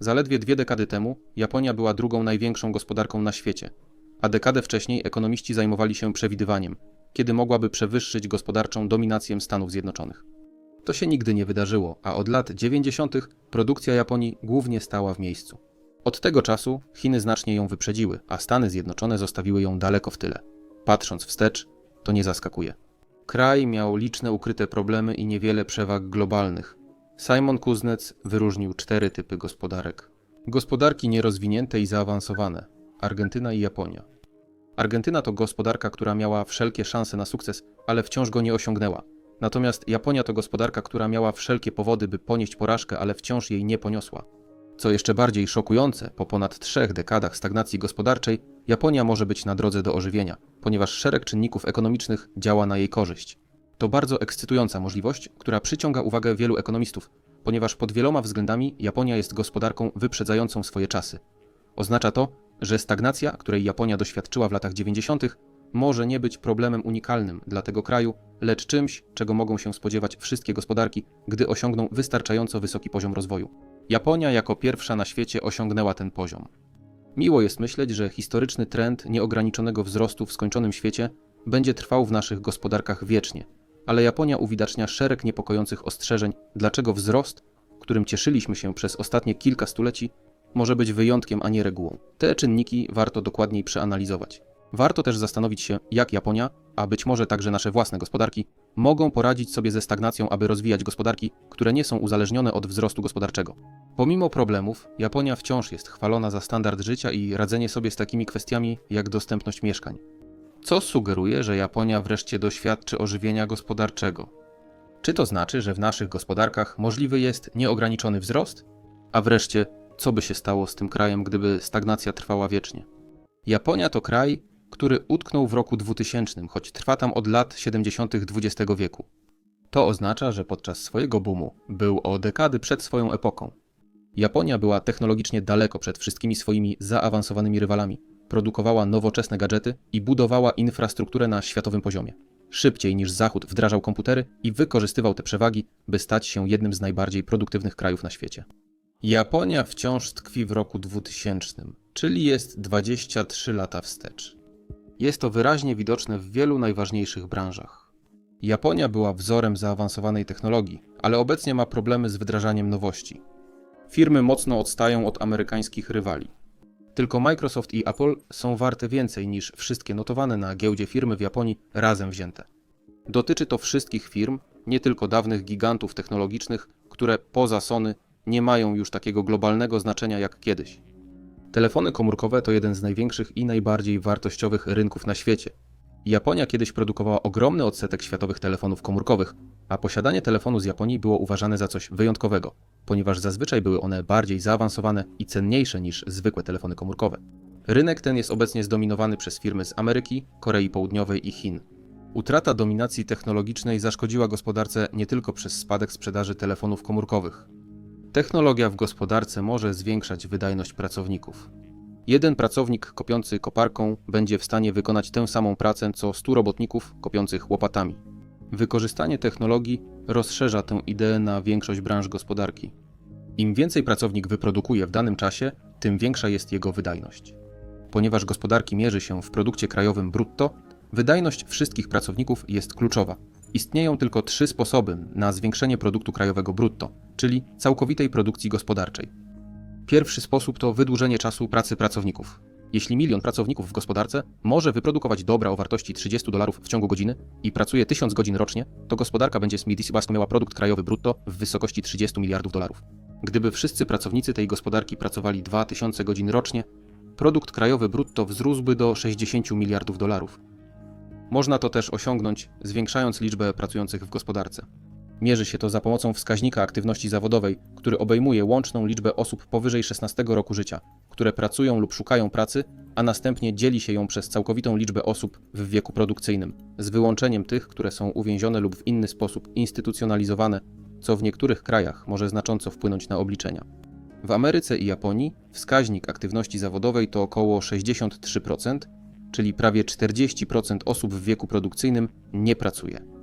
Zaledwie dwie dekady temu Japonia była drugą największą gospodarką na świecie, a dekadę wcześniej ekonomiści zajmowali się przewidywaniem, kiedy mogłaby przewyższyć gospodarczą dominację Stanów Zjednoczonych. To się nigdy nie wydarzyło, a od lat 90. produkcja Japonii głównie stała w miejscu. Od tego czasu Chiny znacznie ją wyprzedziły, a Stany Zjednoczone zostawiły ją daleko w tyle. Patrząc wstecz, to nie zaskakuje. Kraj miał liczne ukryte problemy i niewiele przewag globalnych. Simon Kuznec wyróżnił cztery typy gospodarek. Gospodarki nierozwinięte i zaawansowane Argentyna i Japonia. Argentyna to gospodarka, która miała wszelkie szanse na sukces, ale wciąż go nie osiągnęła. Natomiast Japonia to gospodarka, która miała wszelkie powody, by ponieść porażkę, ale wciąż jej nie poniosła. Co jeszcze bardziej szokujące, po ponad trzech dekadach stagnacji gospodarczej, Japonia może być na drodze do ożywienia, ponieważ szereg czynników ekonomicznych działa na jej korzyść. To bardzo ekscytująca możliwość, która przyciąga uwagę wielu ekonomistów, ponieważ pod wieloma względami Japonia jest gospodarką wyprzedzającą swoje czasy. Oznacza to, że stagnacja, której Japonia doświadczyła w latach 90., może nie być problemem unikalnym dla tego kraju, lecz czymś, czego mogą się spodziewać wszystkie gospodarki, gdy osiągną wystarczająco wysoki poziom rozwoju. Japonia jako pierwsza na świecie osiągnęła ten poziom. Miło jest myśleć, że historyczny trend nieograniczonego wzrostu w skończonym świecie będzie trwał w naszych gospodarkach wiecznie, ale Japonia uwidacznia szereg niepokojących ostrzeżeń, dlaczego wzrost, którym cieszyliśmy się przez ostatnie kilka stuleci, może być wyjątkiem, a nie regułą. Te czynniki warto dokładniej przeanalizować. Warto też zastanowić się, jak Japonia, a być może także nasze własne gospodarki, mogą poradzić sobie ze stagnacją, aby rozwijać gospodarki, które nie są uzależnione od wzrostu gospodarczego. Pomimo problemów, Japonia wciąż jest chwalona za standard życia i radzenie sobie z takimi kwestiami jak dostępność mieszkań. Co sugeruje, że Japonia wreszcie doświadczy ożywienia gospodarczego? Czy to znaczy, że w naszych gospodarkach możliwy jest nieograniczony wzrost? A wreszcie, co by się stało z tym krajem, gdyby stagnacja trwała wiecznie? Japonia to kraj, który utknął w roku 2000, choć trwa tam od lat 70. XX wieku. To oznacza, że podczas swojego boomu był o dekady przed swoją epoką. Japonia była technologicznie daleko przed wszystkimi swoimi zaawansowanymi rywalami, produkowała nowoczesne gadżety i budowała infrastrukturę na światowym poziomie. Szybciej niż Zachód wdrażał komputery i wykorzystywał te przewagi, by stać się jednym z najbardziej produktywnych krajów na świecie. Japonia wciąż tkwi w roku 2000, czyli jest 23 lata wstecz. Jest to wyraźnie widoczne w wielu najważniejszych branżach. Japonia była wzorem zaawansowanej technologii, ale obecnie ma problemy z wdrażaniem nowości. Firmy mocno odstają od amerykańskich rywali. Tylko Microsoft i Apple są warte więcej niż wszystkie notowane na giełdzie firmy w Japonii razem wzięte. Dotyczy to wszystkich firm, nie tylko dawnych gigantów technologicznych, które poza Sony nie mają już takiego globalnego znaczenia jak kiedyś. Telefony komórkowe to jeden z największych i najbardziej wartościowych rynków na świecie. Japonia kiedyś produkowała ogromny odsetek światowych telefonów komórkowych, a posiadanie telefonu z Japonii było uważane za coś wyjątkowego, ponieważ zazwyczaj były one bardziej zaawansowane i cenniejsze niż zwykłe telefony komórkowe. Rynek ten jest obecnie zdominowany przez firmy z Ameryki, Korei Południowej i Chin. Utrata dominacji technologicznej zaszkodziła gospodarce nie tylko przez spadek sprzedaży telefonów komórkowych. Technologia w gospodarce może zwiększać wydajność pracowników. Jeden pracownik kopiący koparką będzie w stanie wykonać tę samą pracę co 100 robotników kopiących łopatami. Wykorzystanie technologii rozszerza tę ideę na większość branż gospodarki. Im więcej pracownik wyprodukuje w danym czasie, tym większa jest jego wydajność. Ponieważ gospodarki mierzy się w produkcie krajowym brutto, wydajność wszystkich pracowników jest kluczowa. Istnieją tylko trzy sposoby na zwiększenie produktu krajowego brutto, czyli całkowitej produkcji gospodarczej. Pierwszy sposób to wydłużenie czasu pracy pracowników. Jeśli milion pracowników w gospodarce może wyprodukować dobra o wartości 30 dolarów w ciągu godziny i pracuje 1000 godzin rocznie, to gospodarka będzie Smith miała produkt krajowy brutto w wysokości 30 miliardów dolarów. Gdyby wszyscy pracownicy tej gospodarki pracowali 2000 godzin rocznie, produkt krajowy brutto wzrósłby do 60 miliardów dolarów. Można to też osiągnąć zwiększając liczbę pracujących w gospodarce. Mierzy się to za pomocą wskaźnika aktywności zawodowej, który obejmuje łączną liczbę osób powyżej 16 roku życia, które pracują lub szukają pracy, a następnie dzieli się ją przez całkowitą liczbę osób w wieku produkcyjnym, z wyłączeniem tych, które są uwięzione lub w inny sposób instytucjonalizowane, co w niektórych krajach może znacząco wpłynąć na obliczenia. W Ameryce i Japonii wskaźnik aktywności zawodowej to około 63%, czyli prawie 40% osób w wieku produkcyjnym nie pracuje.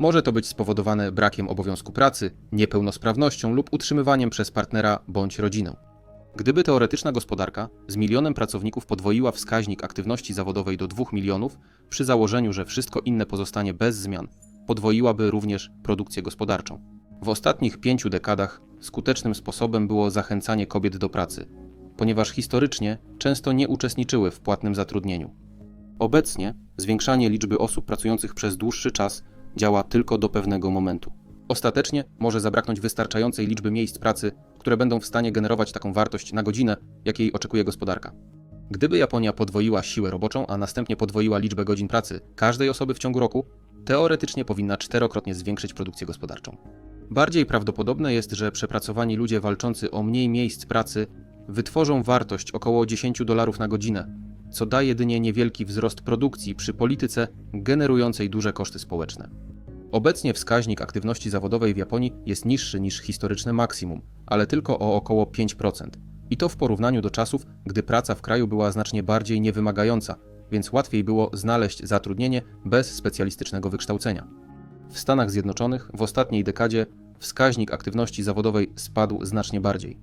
Może to być spowodowane brakiem obowiązku pracy, niepełnosprawnością lub utrzymywaniem przez partnera bądź rodzinę. Gdyby teoretyczna gospodarka z milionem pracowników podwoiła wskaźnik aktywności zawodowej do 2 milionów, przy założeniu, że wszystko inne pozostanie bez zmian, podwoiłaby również produkcję gospodarczą. W ostatnich pięciu dekadach skutecznym sposobem było zachęcanie kobiet do pracy, ponieważ historycznie często nie uczestniczyły w płatnym zatrudnieniu. Obecnie zwiększanie liczby osób pracujących przez dłuższy czas działa tylko do pewnego momentu. Ostatecznie może zabraknąć wystarczającej liczby miejsc pracy, które będą w stanie generować taką wartość na godzinę, jakiej oczekuje gospodarka. Gdyby Japonia podwoiła siłę roboczą, a następnie podwoiła liczbę godzin pracy każdej osoby w ciągu roku, teoretycznie powinna czterokrotnie zwiększyć produkcję gospodarczą. Bardziej prawdopodobne jest, że przepracowani ludzie walczący o mniej miejsc pracy wytworzą wartość około 10 dolarów na godzinę, co da jedynie niewielki wzrost produkcji przy polityce generującej duże koszty społeczne. Obecnie wskaźnik aktywności zawodowej w Japonii jest niższy niż historyczne maksimum, ale tylko o około 5%. I to w porównaniu do czasów, gdy praca w kraju była znacznie bardziej niewymagająca, więc łatwiej było znaleźć zatrudnienie bez specjalistycznego wykształcenia. W Stanach Zjednoczonych w ostatniej dekadzie wskaźnik aktywności zawodowej spadł znacznie bardziej.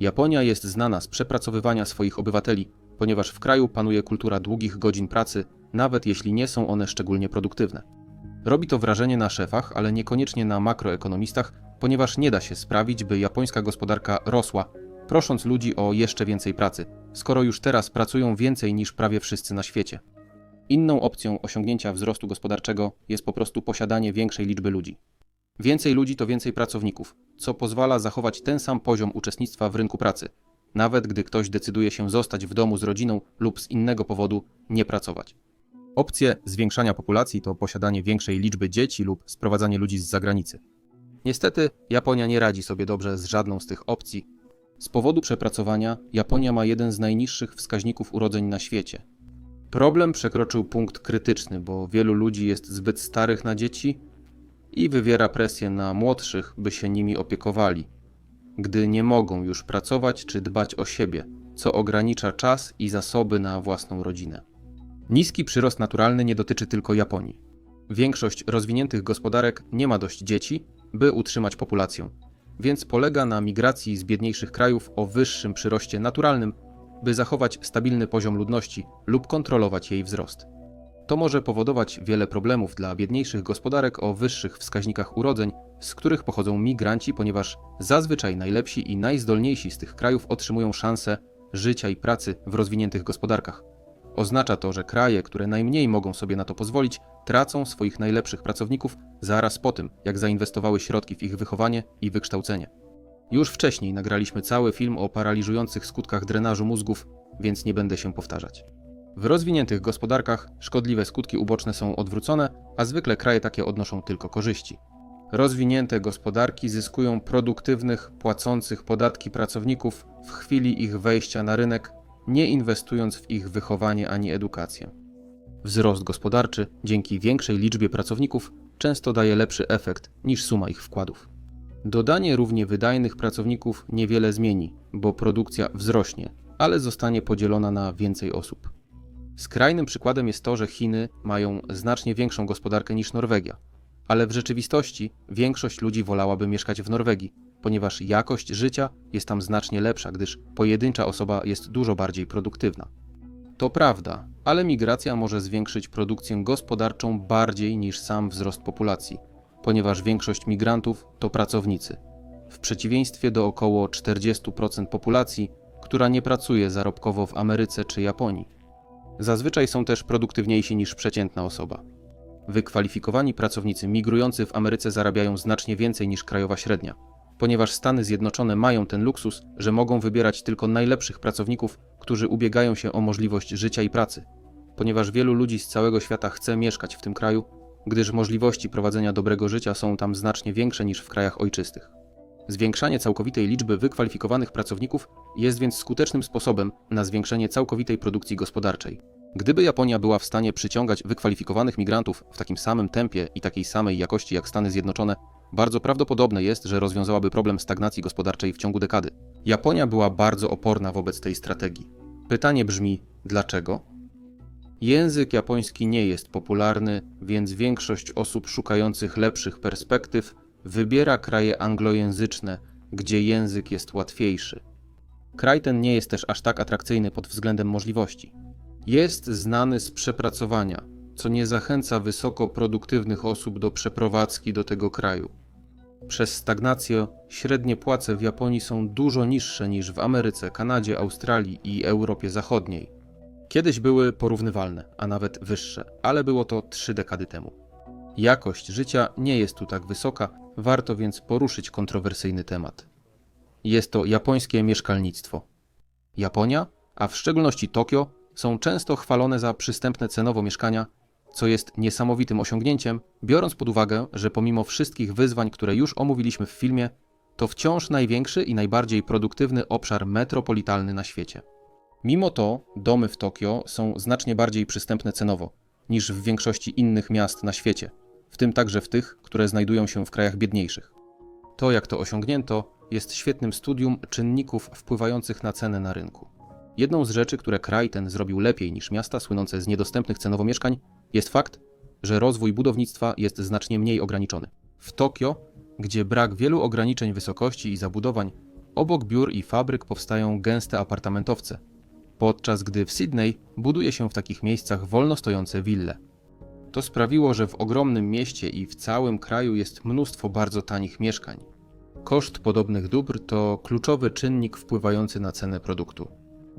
Japonia jest znana z przepracowywania swoich obywateli, ponieważ w kraju panuje kultura długich godzin pracy, nawet jeśli nie są one szczególnie produktywne. Robi to wrażenie na szefach, ale niekoniecznie na makroekonomistach, ponieważ nie da się sprawić, by japońska gospodarka rosła, prosząc ludzi o jeszcze więcej pracy, skoro już teraz pracują więcej niż prawie wszyscy na świecie. Inną opcją osiągnięcia wzrostu gospodarczego jest po prostu posiadanie większej liczby ludzi. Więcej ludzi to więcej pracowników, co pozwala zachować ten sam poziom uczestnictwa w rynku pracy, nawet gdy ktoś decyduje się zostać w domu z rodziną lub z innego powodu nie pracować. Opcje zwiększania populacji to posiadanie większej liczby dzieci lub sprowadzanie ludzi z zagranicy. Niestety, Japonia nie radzi sobie dobrze z żadną z tych opcji. Z powodu przepracowania Japonia ma jeden z najniższych wskaźników urodzeń na świecie. Problem przekroczył punkt krytyczny, bo wielu ludzi jest zbyt starych na dzieci i wywiera presję na młodszych, by się nimi opiekowali, gdy nie mogą już pracować czy dbać o siebie, co ogranicza czas i zasoby na własną rodzinę. Niski przyrost naturalny nie dotyczy tylko Japonii. Większość rozwiniętych gospodarek nie ma dość dzieci, by utrzymać populację, więc polega na migracji z biedniejszych krajów o wyższym przyroście naturalnym, by zachować stabilny poziom ludności lub kontrolować jej wzrost. To może powodować wiele problemów dla biedniejszych gospodarek o wyższych wskaźnikach urodzeń, z których pochodzą migranci, ponieważ zazwyczaj najlepsi i najzdolniejsi z tych krajów otrzymują szansę życia i pracy w rozwiniętych gospodarkach. Oznacza to, że kraje, które najmniej mogą sobie na to pozwolić, tracą swoich najlepszych pracowników zaraz po tym, jak zainwestowały środki w ich wychowanie i wykształcenie. Już wcześniej nagraliśmy cały film o paraliżujących skutkach drenażu mózgów, więc nie będę się powtarzać. W rozwiniętych gospodarkach szkodliwe skutki uboczne są odwrócone, a zwykle kraje takie odnoszą tylko korzyści. Rozwinięte gospodarki zyskują produktywnych, płacących podatki pracowników w chwili ich wejścia na rynek nie inwestując w ich wychowanie ani edukację. Wzrost gospodarczy dzięki większej liczbie pracowników często daje lepszy efekt niż suma ich wkładów. Dodanie równie wydajnych pracowników niewiele zmieni, bo produkcja wzrośnie, ale zostanie podzielona na więcej osób. Skrajnym przykładem jest to, że Chiny mają znacznie większą gospodarkę niż Norwegia, ale w rzeczywistości większość ludzi wolałaby mieszkać w Norwegii, ponieważ jakość życia jest tam znacznie lepsza, gdyż pojedyncza osoba jest dużo bardziej produktywna. To prawda, ale migracja może zwiększyć produkcję gospodarczą bardziej niż sam wzrost populacji, ponieważ większość migrantów to pracownicy. W przeciwieństwie do około 40% populacji, która nie pracuje zarobkowo w Ameryce czy Japonii. Zazwyczaj są też produktywniejsi niż przeciętna osoba. Wykwalifikowani pracownicy migrujący w Ameryce zarabiają znacznie więcej niż krajowa średnia ponieważ Stany Zjednoczone mają ten luksus, że mogą wybierać tylko najlepszych pracowników, którzy ubiegają się o możliwość życia i pracy. Ponieważ wielu ludzi z całego świata chce mieszkać w tym kraju, gdyż możliwości prowadzenia dobrego życia są tam znacznie większe niż w krajach ojczystych. Zwiększanie całkowitej liczby wykwalifikowanych pracowników jest więc skutecznym sposobem na zwiększenie całkowitej produkcji gospodarczej. Gdyby Japonia była w stanie przyciągać wykwalifikowanych migrantów w takim samym tempie i takiej samej jakości jak Stany Zjednoczone, bardzo prawdopodobne jest, że rozwiązałaby problem stagnacji gospodarczej w ciągu dekady. Japonia była bardzo oporna wobec tej strategii. Pytanie brzmi: dlaczego? Język japoński nie jest popularny, więc większość osób szukających lepszych perspektyw wybiera kraje anglojęzyczne, gdzie język jest łatwiejszy. Kraj ten nie jest też aż tak atrakcyjny pod względem możliwości. Jest znany z przepracowania, co nie zachęca wysoko produktywnych osób do przeprowadzki do tego kraju. Przez stagnację średnie płace w Japonii są dużo niższe niż w Ameryce, Kanadzie, Australii i Europie Zachodniej. Kiedyś były porównywalne, a nawet wyższe, ale było to trzy dekady temu. Jakość życia nie jest tu tak wysoka, warto więc poruszyć kontrowersyjny temat. Jest to japońskie mieszkalnictwo. Japonia, a w szczególności Tokio, są często chwalone za przystępne cenowo mieszkania, co jest niesamowitym osiągnięciem, biorąc pod uwagę, że pomimo wszystkich wyzwań, które już omówiliśmy w filmie, to wciąż największy i najbardziej produktywny obszar metropolitalny na świecie. Mimo to domy w Tokio są znacznie bardziej przystępne cenowo niż w większości innych miast na świecie, w tym także w tych, które znajdują się w krajach biedniejszych. To, jak to osiągnięto, jest świetnym studium czynników wpływających na cenę na rynku. Jedną z rzeczy, które kraj ten zrobił lepiej niż miasta słynące z niedostępnych cenowo mieszkań, jest fakt, że rozwój budownictwa jest znacznie mniej ograniczony. W Tokio, gdzie brak wielu ograniczeń wysokości i zabudowań, obok biur i fabryk powstają gęste apartamentowce, podczas gdy w Sydney buduje się w takich miejscach wolno stojące wille. To sprawiło, że w ogromnym mieście i w całym kraju jest mnóstwo bardzo tanich mieszkań. Koszt podobnych dóbr to kluczowy czynnik wpływający na cenę produktu.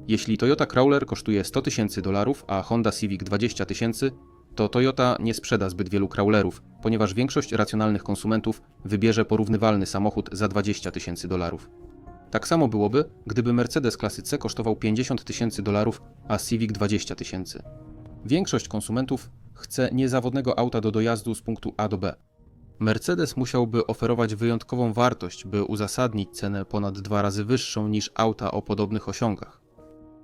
Jeśli Toyota Crawler kosztuje 100 tysięcy dolarów, a Honda Civic 20 tysięcy, to Toyota nie sprzeda zbyt wielu Crawlerów, ponieważ większość racjonalnych konsumentów wybierze porównywalny samochód za 20 tysięcy dolarów. Tak samo byłoby, gdyby Mercedes klasy C kosztował 50 tysięcy dolarów, a Civic 20 tysięcy. Większość konsumentów chce niezawodnego auta do dojazdu z punktu A do B. Mercedes musiałby oferować wyjątkową wartość, by uzasadnić cenę ponad dwa razy wyższą niż auta o podobnych osiągach.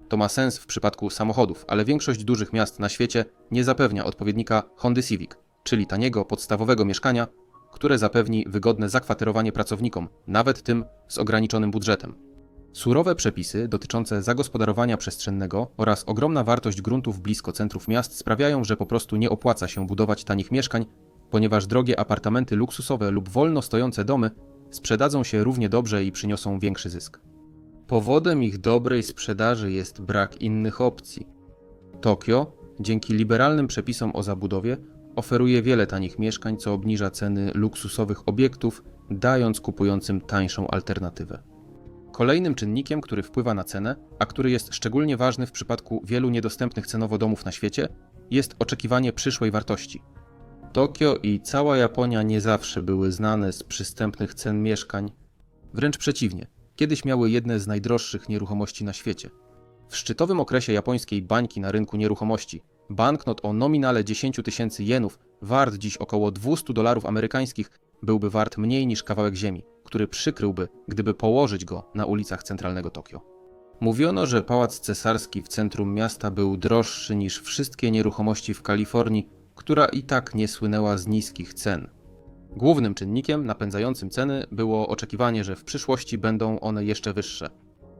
To ma sens w przypadku samochodów, ale większość dużych miast na świecie nie zapewnia odpowiednika Hondy Civic, czyli taniego, podstawowego mieszkania, które zapewni wygodne zakwaterowanie pracownikom, nawet tym z ograniczonym budżetem. Surowe przepisy dotyczące zagospodarowania przestrzennego oraz ogromna wartość gruntów blisko centrów miast sprawiają, że po prostu nie opłaca się budować tanich mieszkań, ponieważ drogie apartamenty luksusowe lub wolno stojące domy sprzedadzą się równie dobrze i przyniosą większy zysk. Powodem ich dobrej sprzedaży jest brak innych opcji. Tokio, dzięki liberalnym przepisom o zabudowie, oferuje wiele tanich mieszkań, co obniża ceny luksusowych obiektów, dając kupującym tańszą alternatywę. Kolejnym czynnikiem, który wpływa na cenę, a który jest szczególnie ważny w przypadku wielu niedostępnych cenowo domów na świecie, jest oczekiwanie przyszłej wartości. Tokio i cała Japonia nie zawsze były znane z przystępnych cen mieszkań, wręcz przeciwnie, kiedyś miały jedne z najdroższych nieruchomości na świecie. W szczytowym okresie japońskiej bańki na rynku nieruchomości, banknot o nominale 10 tysięcy jenów, wart dziś około 200 dolarów amerykańskich, byłby wart mniej niż kawałek ziemi, który przykryłby, gdyby położyć go na ulicach centralnego Tokio. Mówiono, że pałac cesarski w centrum miasta był droższy niż wszystkie nieruchomości w Kalifornii, która i tak nie słynęła z niskich cen. Głównym czynnikiem napędzającym ceny było oczekiwanie, że w przyszłości będą one jeszcze wyższe.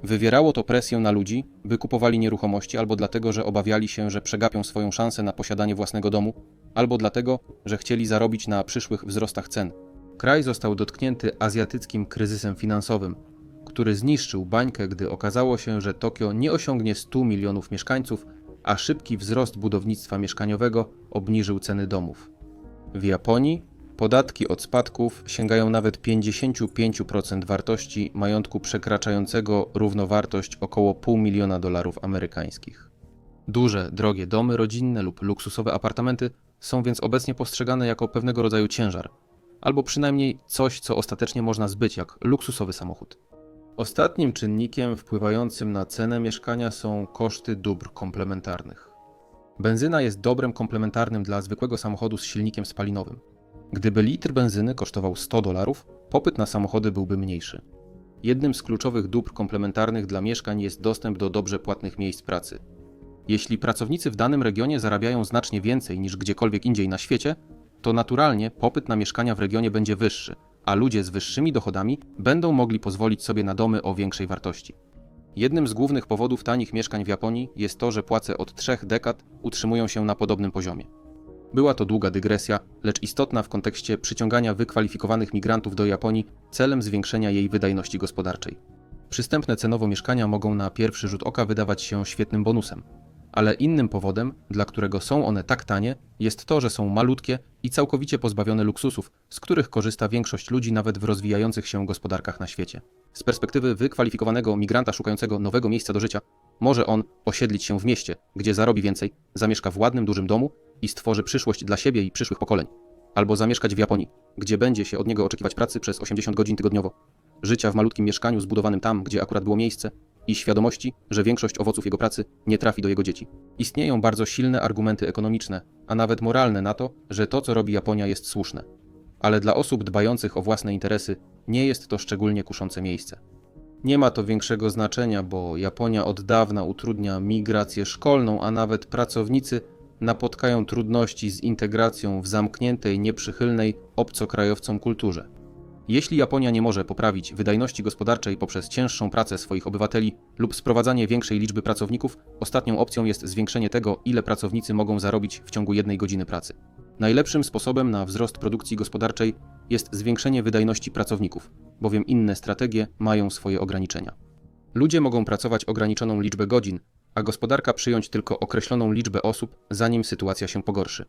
Wywierało to presję na ludzi, by kupowali nieruchomości albo dlatego, że obawiali się, że przegapią swoją szansę na posiadanie własnego domu, albo dlatego, że chcieli zarobić na przyszłych wzrostach cen. Kraj został dotknięty azjatyckim kryzysem finansowym, który zniszczył bańkę, gdy okazało się, że Tokio nie osiągnie 100 milionów mieszkańców, a szybki wzrost budownictwa mieszkaniowego obniżył ceny domów. W Japonii podatki od spadków sięgają nawet 55% wartości majątku przekraczającego równowartość około pół miliona dolarów amerykańskich. Duże, drogie domy rodzinne lub luksusowe apartamenty są więc obecnie postrzegane jako pewnego rodzaju ciężar, albo przynajmniej coś, co ostatecznie można zbyć, jak luksusowy samochód. Ostatnim czynnikiem wpływającym na cenę mieszkania są koszty dóbr komplementarnych. Benzyna jest dobrem komplementarnym dla zwykłego samochodu z silnikiem spalinowym. Gdyby litr benzyny kosztował 100 dolarów, popyt na samochody byłby mniejszy. Jednym z kluczowych dóbr komplementarnych dla mieszkań jest dostęp do dobrze płatnych miejsc pracy. Jeśli pracownicy w danym regionie zarabiają znacznie więcej niż gdziekolwiek indziej na świecie, to naturalnie popyt na mieszkania w regionie będzie wyższy, a ludzie z wyższymi dochodami będą mogli pozwolić sobie na domy o większej wartości. Jednym z głównych powodów tanich mieszkań w Japonii jest to, że płace od trzech dekad utrzymują się na podobnym poziomie. Była to długa dygresja, lecz istotna w kontekście przyciągania wykwalifikowanych migrantów do Japonii celem zwiększenia jej wydajności gospodarczej. Przystępne cenowo mieszkania mogą na pierwszy rzut oka wydawać się świetnym bonusem. Ale innym powodem, dla którego są one tak tanie, jest to, że są malutkie i całkowicie pozbawione luksusów, z których korzysta większość ludzi nawet w rozwijających się gospodarkach na świecie. Z perspektywy wykwalifikowanego migranta szukającego nowego miejsca do życia, może on osiedlić się w mieście, gdzie zarobi więcej, zamieszka w ładnym, dużym domu i stworzy przyszłość dla siebie i przyszłych pokoleń. Albo zamieszkać w Japonii, gdzie będzie się od niego oczekiwać pracy przez 80 godzin tygodniowo, życia w malutkim mieszkaniu zbudowanym tam, gdzie akurat było miejsce i świadomości, że większość owoców jego pracy nie trafi do jego dzieci. Istnieją bardzo silne argumenty ekonomiczne, a nawet moralne na to, że to, co robi Japonia, jest słuszne. Ale dla osób dbających o własne interesy nie jest to szczególnie kuszące miejsce. Nie ma to większego znaczenia, bo Japonia od dawna utrudnia migrację szkolną, a nawet pracownicy napotkają trudności z integracją w zamkniętej, nieprzychylnej obcokrajowcom kulturze. Jeśli Japonia nie może poprawić wydajności gospodarczej poprzez cięższą pracę swoich obywateli lub sprowadzanie większej liczby pracowników, ostatnią opcją jest zwiększenie tego, ile pracownicy mogą zarobić w ciągu jednej godziny pracy. Najlepszym sposobem na wzrost produkcji gospodarczej jest zwiększenie wydajności pracowników, bowiem inne strategie mają swoje ograniczenia. Ludzie mogą pracować ograniczoną liczbę godzin, a gospodarka przyjąć tylko określoną liczbę osób, zanim sytuacja się pogorszy.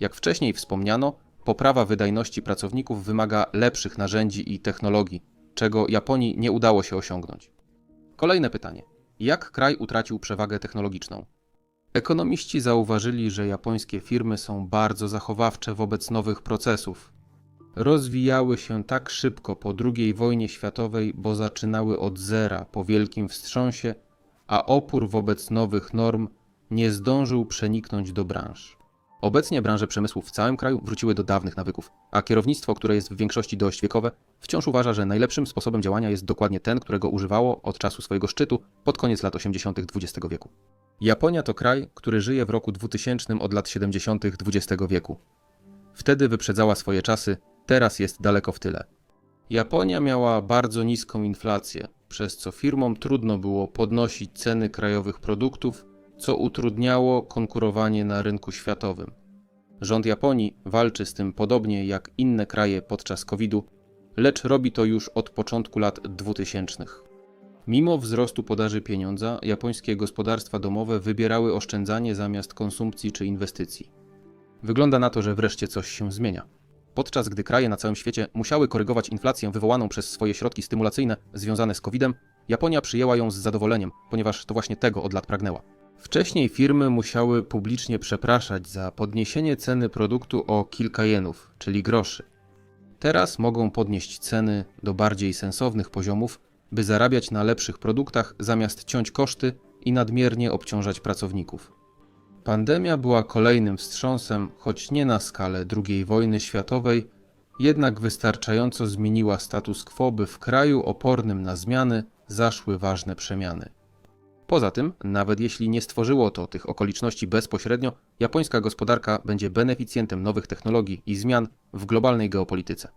Jak wcześniej wspomniano, poprawa wydajności pracowników wymaga lepszych narzędzi i technologii, czego Japonii nie udało się osiągnąć. Kolejne pytanie: jak kraj utracił przewagę technologiczną? Ekonomiści zauważyli, że japońskie firmy są bardzo zachowawcze wobec nowych procesów. Rozwijały się tak szybko po II wojnie światowej, bo zaczynały od zera po wielkim wstrząsie, a opór wobec nowych norm nie zdążył przeniknąć do branż. Obecnie branże przemysłu w całym kraju wróciły do dawnych nawyków, a kierownictwo, które jest w większości dość wiekowe, wciąż uważa, że najlepszym sposobem działania jest dokładnie ten, którego używało od czasu swojego szczytu pod koniec lat 80. XX wieku. Japonia to kraj, który żyje w roku 2000 od lat 70. XX wieku. Wtedy wyprzedzała swoje czasy, teraz jest daleko w tyle. Japonia miała bardzo niską inflację, przez co firmom trudno było podnosić ceny krajowych produktów, co utrudniało konkurowanie na rynku światowym. Rząd Japonii walczy z tym podobnie jak inne kraje podczas COVID-u, lecz robi to już od początku lat 2000. Mimo wzrostu podaży pieniądza, japońskie gospodarstwa domowe wybierały oszczędzanie zamiast konsumpcji czy inwestycji. Wygląda na to, że wreszcie coś się zmienia. Podczas gdy kraje na całym świecie musiały korygować inflację wywołaną przez swoje środki stymulacyjne związane z COVID-em, Japonia przyjęła ją z zadowoleniem, ponieważ to właśnie tego od lat pragnęła. Wcześniej firmy musiały publicznie przepraszać za podniesienie ceny produktu o kilka jenów, czyli groszy. Teraz mogą podnieść ceny do bardziej sensownych poziomów, by zarabiać na lepszych produktach zamiast ciąć koszty i nadmiernie obciążać pracowników. Pandemia była kolejnym wstrząsem, choć nie na skalę II wojny światowej, jednak wystarczająco zmieniła status quo, by w kraju opornym na zmiany zaszły ważne przemiany. Poza tym, nawet jeśli nie stworzyło to tych okoliczności bezpośrednio, japońska gospodarka będzie beneficjentem nowych technologii i zmian w globalnej geopolityce.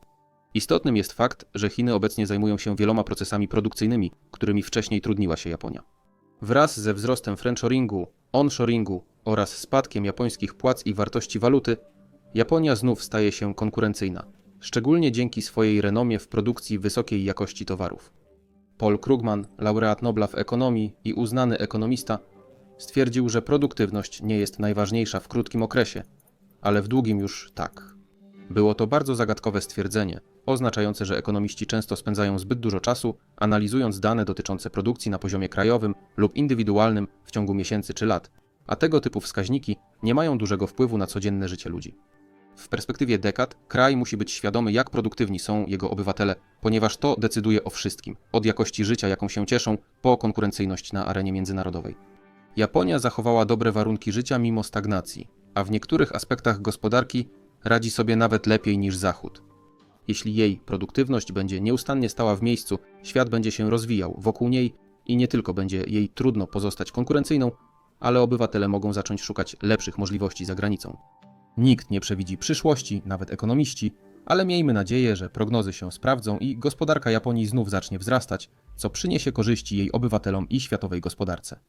Istotnym jest fakt, że Chiny obecnie zajmują się wieloma procesami produkcyjnymi, którymi wcześniej trudniła się Japonia. Wraz ze wzrostem friendshoringu, onshoringu oraz spadkiem japońskich płac i wartości waluty, Japonia znów staje się konkurencyjna, szczególnie dzięki swojej renomie w produkcji wysokiej jakości towarów. Paul Krugman, laureat Nobla w ekonomii i uznany ekonomista, stwierdził, że produktywność nie jest najważniejsza w krótkim okresie, ale w długim już tak. Było to bardzo zagadkowe stwierdzenie, oznaczające, że ekonomiści często spędzają zbyt dużo czasu analizując dane dotyczące produkcji na poziomie krajowym lub indywidualnym w ciągu miesięcy czy lat, a tego typu wskaźniki nie mają dużego wpływu na codzienne życie ludzi. W perspektywie dekad kraj musi być świadomy, jak produktywni są jego obywatele, ponieważ to decyduje o wszystkim, od jakości życia, jaką się cieszą, po konkurencyjność na arenie międzynarodowej. Japonia zachowała dobre warunki życia mimo stagnacji, a w niektórych aspektach gospodarki radzi sobie nawet lepiej niż Zachód. Jeśli jej produktywność będzie nieustannie stała w miejscu, świat będzie się rozwijał wokół niej i nie tylko będzie jej trudno pozostać konkurencyjną, ale obywatele mogą zacząć szukać lepszych możliwości za granicą. Nikt nie przewidzi przyszłości, nawet ekonomiści, ale miejmy nadzieję, że prognozy się sprawdzą i gospodarka Japonii znów zacznie wzrastać, co przyniesie korzyści jej obywatelom i światowej gospodarce.